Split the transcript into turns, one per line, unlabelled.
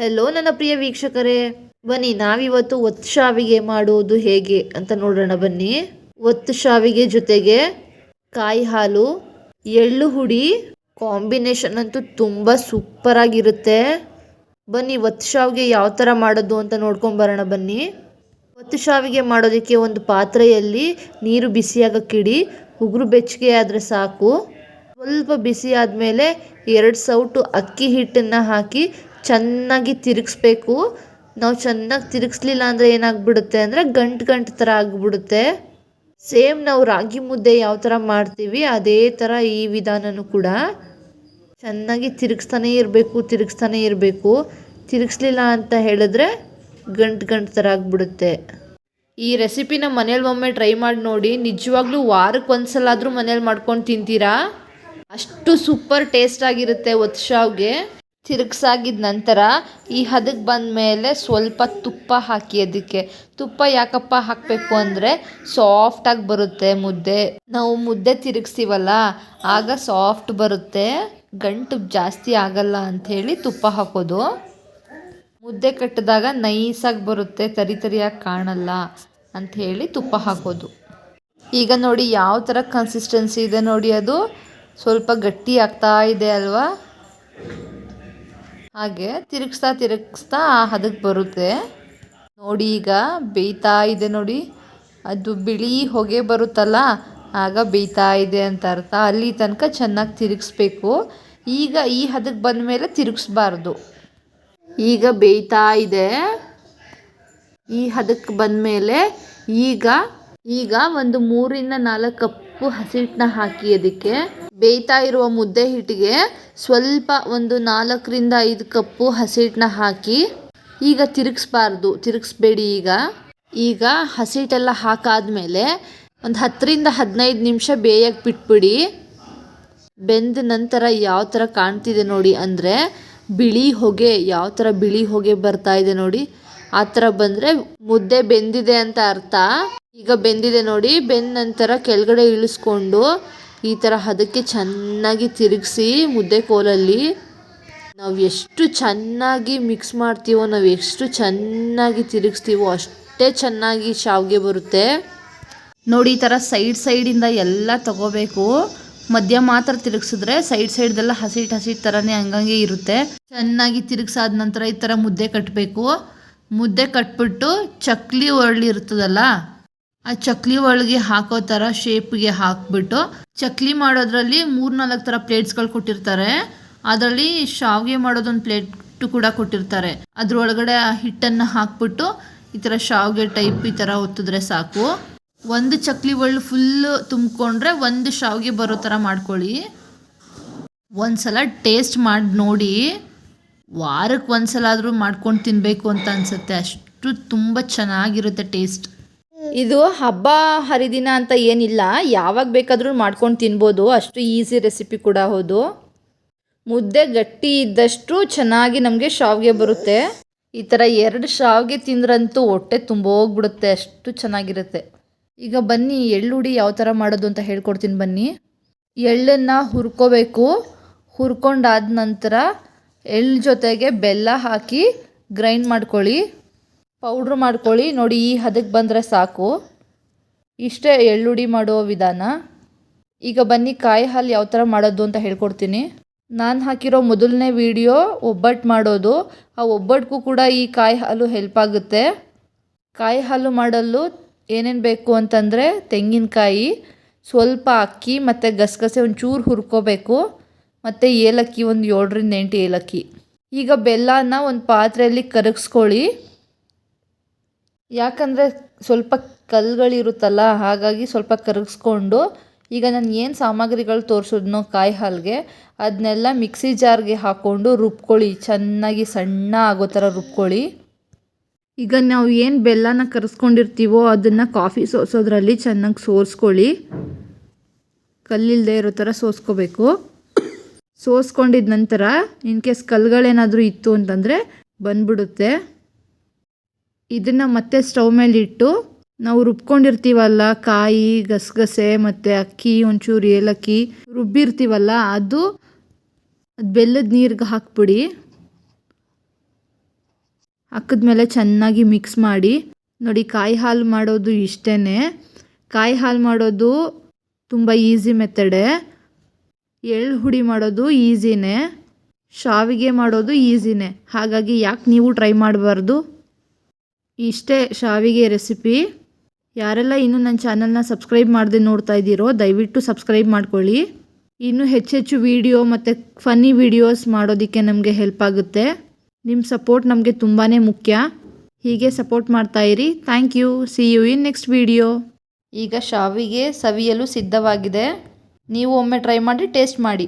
Hello ನನ್ನ ಪ್ರಿಯ ವೀಕ್ಷಕರೇ. ಬನ್ನಿ, ನಾವಿವತ್ತು ಒತ್ತು ಶಾವಿಗೆ ಮಾಡುವುದು ಹೇಗೆ ಅಂತ ನೋಡೋಣ ಬನ್ನಿ. ಒತ್ತು ಶಾವಿಗೆ ಜೊತೆಗೆ ಕಾಯಿ ಹಾಲು, ಎಳ್ಳು ಹುಡಿ, ಕಾಂಬಿನೇಷನ್ ಅಂತೂ ತುಂಬ ಸೂಪರ್ ಆಗಿರುತ್ತೆ. ಬನ್ನಿ, ಒತ್ತು ಶಾವಿಗೆ ಯಾವ ಥರ ಮಾಡೋದು ಅಂತ ನೋಡ್ಕೊಂಬರೋಣ ಬನ್ನಿ. ಒತ್ತು ಶಾವಿಗೆ ಮಾಡೋದಕ್ಕೆ ಒಂದು ಪಾತ್ರೆಯಲ್ಲಿ ನೀರು ಬಿಸಿಯಾಗಕ್ಕಿಡಿ ಉಗುರು ಬೆಚ್ಚಗೆ ಆದರೆ ಸಾಕು. ಸ್ವಲ್ಪ ಬಿಸಿ ಆದಮೇಲೆ ಎರಡು ಸೌಟು ಅಕ್ಕಿ ಹಿಟ್ಟನ್ನು ಹಾಕಿ ಚೆನ್ನಾಗಿ ತಿರುಗಿಸ್ಬೇಕು. ನಾವು ಚೆನ್ನಾಗಿ ತಿರುಗಿಸ್ಲಿಲ್ಲ ಅಂದರೆ ಏನಾಗ್ಬಿಡುತ್ತೆ ಅಂದರೆ ಗಂಟು ಗಂಟು ಥರ ಆಗಿಬಿಡುತ್ತೆ. ಸೇಮ್ ನಾವು ರಾಗಿ ಮುದ್ದೆ ಯಾವ ಥರ ಮಾಡ್ತೀವಿ, ಅದೇ ಥರ ಈ ವಿಧಾನನೂ ಕೂಡ. ಚೆನ್ನಾಗಿ ತಿರುಗಿಸ್ತಾನೇ ಇರಬೇಕು ತಿರುಗಿಸ್ತಾನೇ ಇರಬೇಕು. ತಿರುಗಿಸ್ಲಿಲ್ಲ ಅಂತ ಹೇಳಿದ್ರೆ ಗಂಟು ಗಂಟು ಥರ ಆಗಿಬಿಡುತ್ತೆ. ಈ ರೆಸಿಪಿನ ಮನೇಲಿ ಒಮ್ಮೆ ಟ್ರೈ ಮಾಡಿ ನೋಡಿ. ನಿಜವಾಗ್ಲೂ ವಾರಕ್ಕೆ ಒಂದ್ಸಲ ಆದರೂ ಮನೇಲಿ ಮಾಡ್ಕೊಂಡು ತಿಂತೀರಾ? ಅಷ್ಟು ಸೂಪರ್ ಟೇಸ್ಟ್ ಆಗಿರುತ್ತೆ ಒತ್ತು ಶಾವ್ಗೆ. ತಿರುಗ್ಸಾಗಿದ ನಂತರ ಈ ಹದಕ್ಕೆ ಬಂದ ಮೇಲೆ ಸ್ವಲ್ಪ ತುಪ್ಪ ಹಾಕಿ ಅದಕ್ಕೆ. ತುಪ್ಪ ಯಾಕಪ್ಪ ಹಾಕಬೇಕು ಅಂದರೆ ಸಾಫ್ಟಾಗಿ ಬರುತ್ತೆ ಮುದ್ದೆ. ನಾವು ಮುದ್ದೆ ತಿರುಗಿಸ್ತೀವಲ್ಲ ಆಗ ಸಾಫ್ಟ್ ಬರುತ್ತೆ. ಗಂಟು ಜಾಸ್ತಿ ಆಗಲ್ಲ ಅಂಥೇಳಿ ತುಪ್ಪ ಹಾಕೋದು. ಮುದ್ದೆ ಕಟ್ಟಿದಾಗ ನೈಸಾಗಿ ಬರುತ್ತೆ, ತರಿ ತರಿಯಾಗಿ ಕಾಣಲ್ಲ ಅಂಥೇಳಿ ತುಪ್ಪ ಹಾಕೋದು. ಈಗ ನೋಡಿ ಯಾವ ಥರ ಕನ್ಸಿಸ್ಟೆನ್ಸಿ ಇದೆ ನೋಡಿ ಅದು. ಸ್ವಲ್ಪ ಗಟ್ಟಿ ಆಗ್ತಾ ಇದೆ ಅಲ್ವಾ? ಹಾಗೆ ತಿರುಗಿಸ್ತಾ ತಿರುಗಿಸ್ತಾ ಹದಕ್ಕೆ ಬರುತ್ತೆ. ನೋಡಿ ಈಗ ಬೇಯ್ತಾ ಇದೆ ನೋಡಿ. ಅದು ಬಿಳಿ ಹೊಗೆ ಬರುತ್ತಲ್ಲ, ಆಗ ಬೇಯ್ತಾ ಇದೆ ಅಂತ ಅರ್ಥ. ಅಲ್ಲಿ ತನಕ ಚೆನ್ನಾಗಿ ತಿರುಗಿಸ್ಬೇಕು. ಈಗ ಈ ಹದಕ್ಕೆ ಬಂದ ಮೇಲೆ ತಿರುಗಿಸ್ಬಾರ್ದು. ಈಗ ಬೇಯ್ತಾ ಇದೆ. ಈ ಹದಕ್ಕೆ ಬಂದ ಮೇಲೆ ಈಗ ಈಗ ಒಂದು ಮೂರಿಂದ ನಾಲ್ಕು ಕಪ್ಪು ಹಸಿಟ್ಟನ್ನ ಹಾಕಿ ಅದಕ್ಕೆ ಬೇಯ್ತಾ ಇರುವ ಮುದ್ದೆ ಹಿಟ್ಟಿಗೆ ಸ್ವಲ್ಪ ಒಂದು ನಾಲ್ಕರಿಂದ ಐದು ಕಪ್ಪು ಹಸಿಟ್ಟನ್ನ ಹಾಕಿ ಈಗ ತಿರುಗಿಸ್ಬಾರ್ದು, ತಿರುಗಿಸ್ಬೇಡಿ ಈಗ. ಈಗ ಹಸಿಟ್ಟೆಲ್ಲ ಹಾಕಾದ್ಮೇಲೆ ಒಂದು ಹತ್ತರಿಂದ ಹದಿನೈದು ನಿಮಿಷ ಬೇಯಕ್ಕೆ ಬಿಟ್ಬಿಡಿ. ಬೆಂದ ನಂತರ ಯಾವ ಥರ ಕಾಣ್ತಿದೆ ನೋಡಿ, ಅಂದರೆ ಬಿಳಿ ಹೊಗೆ, ಯಾವ ಥರ ಬಿಳಿ ಹೊಗೆ ಬರ್ತಾ ಇದೆ ನೋಡಿ. ಆ ಥರ ಬಂದರೆ ಮುದ್ದೆ ಬೆಂದಿದೆ ಅಂತ ಅರ್ಥ. ಈಗ ಬೆಂದಿದೆ ನೋಡಿ, ಬೆಂದ ನಂತರ ಕೆಳಗಡೆ ಇಳಿಸ್ಕೊಂಡು ಈ ಥರ ಅದಕ್ಕೆ ಚೆನ್ನಾಗಿ ತಿರುಗಿಸಿ ಮುದ್ದೆ ಕೋಲಲ್ಲಿ. ನಾವು ಎಷ್ಟು ಚೆನ್ನಾಗಿ ಮಿಕ್ಸ್ ಮಾಡ್ತೀವೋ, ನಾವು ಎಷ್ಟು ಚೆನ್ನಾಗಿ ತಿರುಗಿಸ್ತೀವೋ ಅಷ್ಟೇ ಚೆನ್ನಾಗಿ ಶಾವಿಗೆ ಬರುತ್ತೆ. ನೋಡಿ, ಈ ಥರ ಸೈಡ್ ಸೈಡಿಂದ ಎಲ್ಲ ತಗೋಬೇಕು. ಮಧ್ಯ ಮಾತ್ರ ತಿರುಗಿಸಿದ್ರೆ ಸೈಡ್ ಸೈಡ್ದೆಲ್ಲ ಹಸಿಟ್ಟು ಹಸಿಟ್ಟು ಥರನೇ ಹಂಗಂಗೆ ಇರುತ್ತೆ. ಚೆನ್ನಾಗಿ ತಿರುಗಿಸಾದ ನಂತರ ಈ ಥರ ಮುದ್ದೆ ಕಟ್ಟಬೇಕು ಮುದ್ದೆ ಕಟ್ಬಿಟ್ಟು ಚಕ್ಲಿ ಒರಳಿ ಇರ್ತದಲ್ಲ, ಆ ಚಕ್ಲಿ ಒಳಗೆ ಹಾಕೋ ಥರ ಶೇಪ್ಗೆ ಹಾಕ್ಬಿಟ್ಟು ಚಕ್ಲಿ ಮಾಡೋದ್ರಲ್ಲಿ ಮೂರ್ನಾಲ್ಕು ಥರ ಪ್ಲೇಟ್ಸ್ಗಳು ಕೊಟ್ಟಿರ್ತಾರೆ. ಅದರಲ್ಲಿ ಶಾವಿಗೆ ಮಾಡೋದೊಂದು ಪ್ಲೇಟು ಕೂಡ ಕೊಟ್ಟಿರ್ತಾರೆ. ಅದರೊಳಗಡೆ ಆ ಹಿಟ್ಟನ್ನು ಹಾಕ್ಬಿಟ್ಟು ಈ ಥರ ಶಾವಿಗೆ ಟೈಪ್ ಈ ಥರ ಒತ್ತಿದ್ರೆ ಸಾಕು. ಒಂದು ಚಕ್ಲಿ ಒಳ್ಳು ಫುಲ್ಲು ತುಂಬಿಕೊಂಡ್ರೆ ಒಂದು ಶಾವಿಗೆ ಬರೋ ಥರ ಮಾಡ್ಕೊಳ್ಳಿ. ಒಂದು ಸಲ ಟೇಸ್ಟ್ ಮಾಡಿ ನೋಡಿ. ವಾರಕ್ಕೆ ಒಂದ್ಸಲ ಆದರೂ ಮಾಡ್ಕೊಂಡು ತಿನ್ನಬೇಕು ಅಂತ ಅನ್ಸುತ್ತೆ. ಅಷ್ಟು ತುಂಬ ಚೆನ್ನಾಗಿರುತ್ತೆ ಟೇಸ್ಟ್ ಇದು ಹಬ್ಬ ಹರಿದಿನ ಅಂತ ಏನಿಲ್ಲ. ಯಾವಾಗ ಬೇಕಾದರೂ ಮಾಡ್ಕೊಂಡು ತಿನ್ಬೋದು. ಅಷ್ಟು ಈಸಿ ರೆಸಿಪಿ ಕೂಡ ಹೌದು. ಮುದ್ದೆ ಗಟ್ಟಿ ಇದ್ದಷ್ಟು ಚೆನ್ನಾಗಿ ನಮಗೆ ಶಾವಿಗೆ ಬರುತ್ತೆ. ಈ ಥರ ಎರಡು ಶಾವಿಗೆ ತಿಂದ್ರಂತೂ ಹೊಟ್ಟೆ ತುಂಬೋಗ್ಬಿಡುತ್ತೆ ಅಷ್ಟು ಚೆನ್ನಾಗಿರುತ್ತೆ. ಈಗ ಬನ್ನಿ ಎಳ್ಳುಡಿ ಯಾವ ಥರ ಮಾಡೋದು ಅಂತ ಹೇಳ್ಕೊಡ್ತೀನಿ ಬನ್ನಿ. ಎಳ್ಳನ್ನು ಹುರ್ಕೋಬೇಕು. ಹುರ್ಕೊಂಡಾದ ನಂತರ ಎಳ್ಳು ಜೊತೆಗೆ ಬೆಲ್ಲ ಹಾಕಿ ಗ್ರೈಂಡ್ ಮಾಡ್ಕೊಳ್ಳಿ. ಪೌಡ್ರ್ ಮಾಡ್ಕೊಳ್ಳಿ. ನೋಡಿ, ಈ ಹದಕ್ಕೆ ಬಂದರೆ ಸಾಕು. ಇಷ್ಟೇ ಎಳ್ಳುಡಿ ಮಾಡೋ ವಿಧಾನ. ಈಗ ಬನ್ನಿ, ಕಾಯಿ ಹಾಲು ಯಾವ ಥರ ಮಾಡೋದು ಅಂತ ಹೇಳ್ಕೊಡ್ತೀನಿ. ನಾನು ಹಾಕಿರೋ ಮೊದಲನೇ ವಿಡಿಯೋ ಒಬ್ಬಟ್ಟು ಮಾಡೋದು. ಆ ಒಬ್ಬಟ್ಟಿಗೂ ಕೂಡ ಈ ಕಾಯಿ ಹಾಲು ಹೆಲ್ಪ್ ಆಗುತ್ತೆ. ಕಾಯಿ ಹಾಲು ಮಾಡಲು ಏನೇನು ಬೇಕು ಅಂತಂದರೆ ತೆಂಗಿನಕಾಯಿ, ಸ್ವಲ್ಪ ಅಕ್ಕಿ ಮತ್ತು ಗಸಗಸೆ ಒಂಚೂರು ಹುರ್ಕೋಬೇಕು. ಮತ್ತು ಏಲಕ್ಕಿ, ಒಂದು ಏಳರಿಂದ ಎಂಟು ಏಲಕ್ಕಿ. ಈಗ ಬೆಲ್ಲನ ಒಂದು ಪಾತ್ರೆಯಲ್ಲಿ ಕರಗಿಸ್ಕೊಳ್ಳಿ. ಯಾಕಂದರೆ ಸ್ವಲ್ಪ ಕಲ್ಲುಗಳಿರುತ್ತಲ್ಲ ಹಾಗಾಗಿ ಸ್ವಲ್ಪ ಕರಗಿಸ್ಕೊಂಡು, ಈಗ ನಾನು ಏನು ಸಾಮಗ್ರಿಗಳು ತೋರಿಸಿದ್ನೋ ಕಾಯಿ ಹಾಲ್ಗೆ ಅದನ್ನೆಲ್ಲ ಮಿಕ್ಸಿ ಜಾರ್ಗೆ ಹಾಕ್ಕೊಂಡು ರುಬ್ಕೊಳ್ಳಿ. ಚೆನ್ನಾಗಿ ಸಣ್ಣ ಆಗೋ ಥರ ರುಬ್ಕೊಳ್ಳಿ. ಈಗ ನಾವು ಏನು ಬೆಲ್ಲನ ಕರೆಸ್ಕೊಂಡಿರ್ತೀವೋ ಅದನ್ನು ಕಾಫಿ ಸೋಸೋದ್ರಲ್ಲಿ ಚೆನ್ನಾಗಿ ಸೋರಿಸ್ಕೊಳ್ಳಿ. ಕಲ್ಲಿಲ್ಲದೆ ಇರೋ ಥರ ಸೋಸ್ಕೋಬೇಕು. ಸೋಸ್ಕೊಂಡಿದ ನಂತರ ಇನ್ ಕೇಸ್ ಕಲ್ಲುಗಳೇನಾದರೂ ಇತ್ತು ಅಂತಂದರೆ ಬಂದ್ಬಿಡುತ್ತೆ. ಇದನ್ನು ಮತ್ತೆ ಸ್ಟವ್ ಮೇಲೆ ಇಟ್ಟು ನಾವು ರುಬ್ಕೊಂಡಿರ್ತೀವಲ್ಲ ಕಾಯಿ, ಗಸಗಸೆ ಮತ್ತು ಅಕ್ಕಿ, ಒಂಚೂರು ಏಲಕ್ಕಿ ರುಬ್ಬಿರ್ತೀವಲ್ಲ ಅದು ಅದು ಬೆಲ್ಲದ ನೀರಿಗೆ ಹಾಕ್ಬಿಡಿ. ಹಾಕಿದ್ಮೇಲೆ ಚೆನ್ನಾಗಿ ಮಿಕ್ಸ್ ಮಾಡಿ. ನೋಡಿ ಕಾಯಿ ಹಾಲು ಮಾಡೋದು ಇಷ್ಟೇ ಕಾಯಿ ಹಾಲು ಮಾಡೋದು ತುಂಬ ಈಸಿ ಮೆಥಡೆ ಎಳ್ಳು ಹುಡಿ ಮಾಡೋದು ಈಸಿನೇ, ಶಾವಿಗೆ ಮಾಡೋದು ಈಸಿನೇ. ಹಾಗಾಗಿ ಯಾಕೆ ನೀವು ಟ್ರೈ ಮಾಡಬಾರ್ದು? ಇಷ್ಟೇ ಶಾವಿಗೆ ರೆಸಿಪಿ. ಯಾರೆಲ್ಲ ಇನ್ನೂ ನನ್ನ ಚಾನಲ್ನ ಸಬ್ಸ್ಕ್ರೈಬ್ ಮಾಡದೆ ನೋಡ್ತಾ ಇದ್ದೀರೋ, ದಯವಿಟ್ಟು ಸಬ್ಸ್ಕ್ರೈಬ್ ಮಾಡ್ಕೊಳ್ಳಿ. ಇನ್ನೂ ಹೆಚ್ಚೆಚ್ಚು ವೀಡಿಯೋ ಮತ್ತು ಫನ್ನಿ ವೀಡಿಯೋಸ್ ಮಾಡೋದಕ್ಕೆ ನಮಗೆ ಹೆಲ್ಪ್ ಆಗುತ್ತೆ. ನಿಮ್ಮ ಸಪೋರ್ಟ್ ನಮಗೆ ತುಂಬಾ ಮುಖ್ಯ. ಹೀಗೆ ಸಪೋರ್ಟ್ ಮಾಡ್ತಾ ಇರಿ. Thank you. See you in next video ಈಗ ಶಾವಿಗೆ ಸವಿಯಲು ಸಿದ್ಧವಾಗಿದೆ. ನೀವು ಒಮ್ಮೆ ಟ್ರೈ ಮಾಡಿ ಟೇಸ್ಟ್ ಮಾಡಿ.